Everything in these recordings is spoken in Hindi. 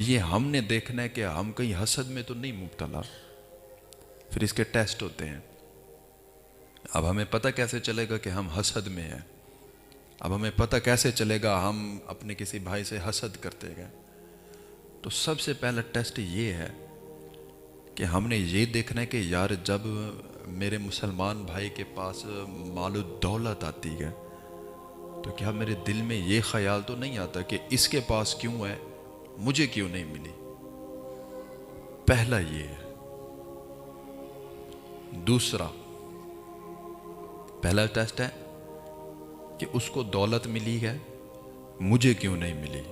ये हमने देखना है कि हम कहीं हसद में तो नहीं मुबतला। फिर इसके टेस्ट होते हैं। अब हमें पता कैसे चलेगा कि हम हसद में हैं? अब हमें पता कैसे चलेगा हम अपने किसी भाई से हसद करते गए? तो सबसे पहला टेस्ट ये है कि हमने ये देखना है कि यार जब मेरे मुसलमान भाई के पास मालो दौलत आती है तो क्या मेरे दिल में ये ख्याल तो नहीं आता कि इसके पास क्यों है? मुझे क्यों नहीं मिली? पहला ये है। दूसरा, पहला टेस्ट है कि उसको दौलत मिली है, मुझे क्यों नहीं मिली?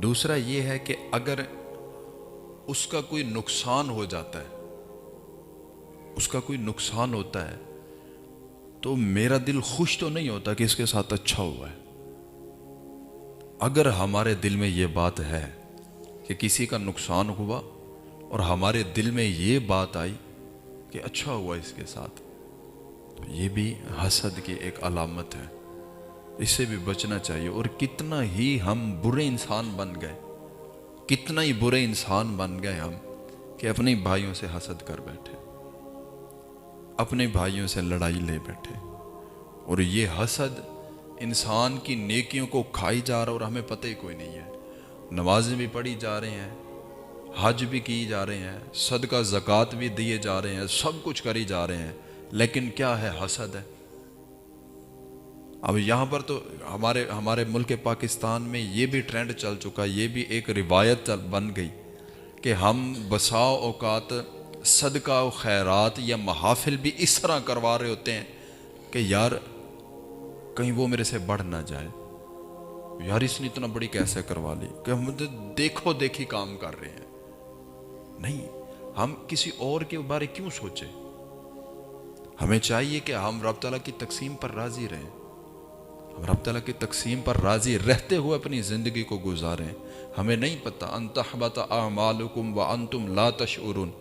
दूसरा ये है कि अगर उसका कोई नुकसान हो जाता है, उसका कोई नुकसान होता है तो मेरा दिल खुश तो नहीं होता कि इसके साथ अच्छा हुआ है। अगर हमारे दिल में ये बात है कि किसी का नुकसान हुआ और हमारे दिल में ये बात आई कि अच्छा हुआ इसके साथ तो ये भी हसद की एक अलामत है। इससे भी बचना चाहिए। और कितना ही हम बुरे इंसान बन गए, कितना ही बुरे इंसान बन गए हम कि अपने भाइयों से हसद कर बैठे, अपने भाइयों से लड़ाई ले बैठे। और ये हसद इंसान की नेकियों को खाई जा रहा और हमें पता ही कोई नहीं है। नमाजें भी पढ़ी जा रहे हैं, हज भी की जा रहे हैं, सदका, ज़क़़त भी दिए जा रहे हैं, सब कुछ करी जा रहे हैं। लेकिन क्या है हसद? है अब यहाँ पर तो हमारे हमारे मुल्क पाकिस्तान में ये भी ट्रेंड चल चुका ये भी एक रिवायत बन गई कि हम बसाओ अवकात सदका खैरात या महाफिल भी इस तरह करवा रहे होते हैं कि यार कहीं वो मेरे से बढ़ ना जाए। यार, इसने इतना बड़ी कैसे करवा ली? कि हम तो देखो देखी काम कर रहे हैं। नहीं, हम किसी और के बारे क्यों सोचे? हमें चाहिए कि हम रब तला की तकसीम पर राज़ी रहें। हम रब तला की तकसीम पर राज़ी रहते हुए अपनी ज़िंदगी को गुजारें। हमें नहीं पता अनतहबत आमालकुम व तुम ला तशुरुन।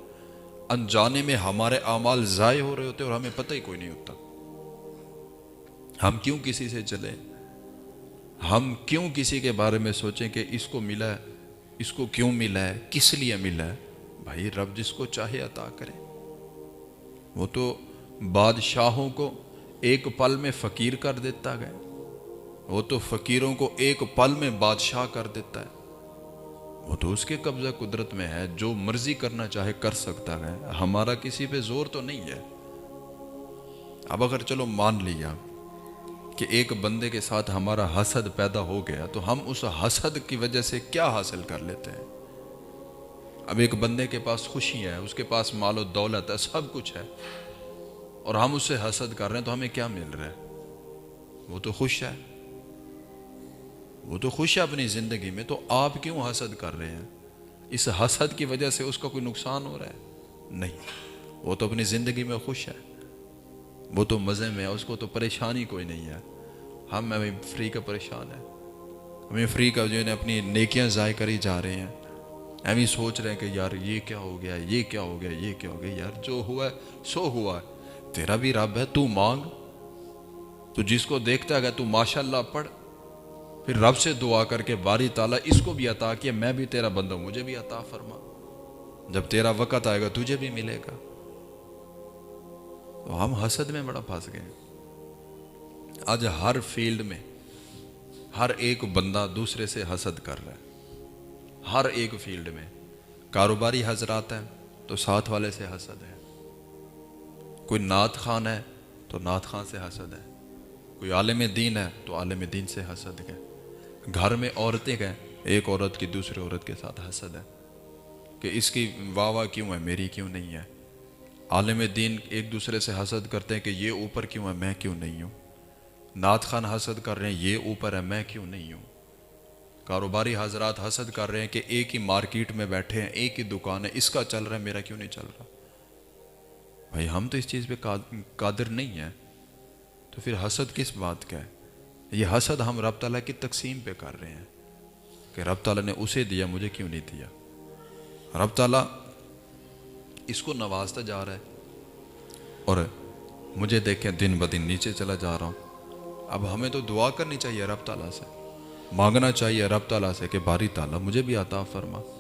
अनजाने में हमारे अमाल ज़ाय हो रहे होते और हमें पता ही कोई नहीं होता। हम क्यों किसी से चले? हम क्यों किसी के बारे में सोचें कि इसको मिला इसको क्यों मिला है? किस लिए मिला है? भाई, रब जिसको चाहे अता करे। वो तो बादशाहों को एक पल में फ़कीर कर देता है। वो तो फ़कीरों को एक पल में बादशाह कर देता है। वो तो उसके कब्ज़ा कुदरत में है। जो मर्ज़ी करना चाहे कर सकता है। हमारा किसी पे ज़ोर तो नहीं है। अब अगर चलो मान लिया कि एक बंदे के साथ हमारा हसद पैदा हो गया तो हम उस हसद की वजह से क्या हासिल कर लेते हैं? अब एक बंदे के पास खुशी है, उसके पास मालो दौलत है, सब कुछ है, और हम उससे हसद कर रहे हैं तो हमें क्या मिल रहा है? वो तो खुश है। वो तो खुश है अपनी ज़िंदगी में तो आप क्यों हसद कर रहे हैं? इस हसद की वजह से उसका कोई नुकसान हो रहा है? नहीं। वो तो अपनी ज़िंदगी में खुश है। वो तो मज़े में है, उसको तो परेशानी कोई नहीं है। हम अभी फ्री का परेशान है। हमें फ्री का जो है अपनी नेकियाँ ज़ाय करी जा रहे हैं। एवं सोच रहे हैं कि यार ये क्या हो गया, ये क्या हो गया, ये क्या हो गया, यार जो हुआ है, सो हुआ है। तेरा भी रब है, तू मांग। तो जिसको देखता है तू माशाल्लाह पढ़, फिर रब से दुआ करके बारी ताला इसको भी अता किया, मैं भी तेरा बंदा मुझे भी अता फरमा। जब तेरा वक़्त आएगा, तुझे भी मिलेगा। तो हम हसद में बड़ा फंस गए। आज हर फ़ील्ड में हर एक बंदा दूसरे से हसद कर रहा है। हर एक फ़ील्ड में कारोबारी हजरात है तो साथ वाले से हसद है। कोई नात खान है तो नात खान से हसद है। कोई आलम दीन है तो आलम दीन से हसद है। घर में औरतें गए एक औरत की दूसरी औरत के साथ हसद है। कि इसकी वाह वाह क्यों है, मेरी क्यों नहीं है? आलम दीन एक दूसरे से हसद करते हैं कि ये ऊपर क्यों है, मैं क्यों नहीं हूँ? नात खान हसद कर रहे हैं, ये ऊपर है, मैं क्यों नहीं हूँ? कारोबारी हजरात हसद कर रहे हैं कि एक ही मार्केट में बैठे हैं, एक ही दुकान है, इसका चल रहा है, मेरा क्यों नहीं चल रहा? भाई, हम तो इस चीज़ पे कादिर नहीं है। तो फिर हसद किस बात का है? ये हसद हम रब तला की तकसीम पे कर रहे हैं। कि रब तला ने उसे दिया, मुझे क्यों नहीं दिया? रब तला इसको नवाजता जा रहा है। और मुझे देखें, दिन ब दिन नीचे चला जा रहा हूँ। अब हमें तो दुआ करनी चाहिए, रब ताला से। मांगना चाहिए, रब ताला से कि बारी ताला मुझे भी आता फरमा।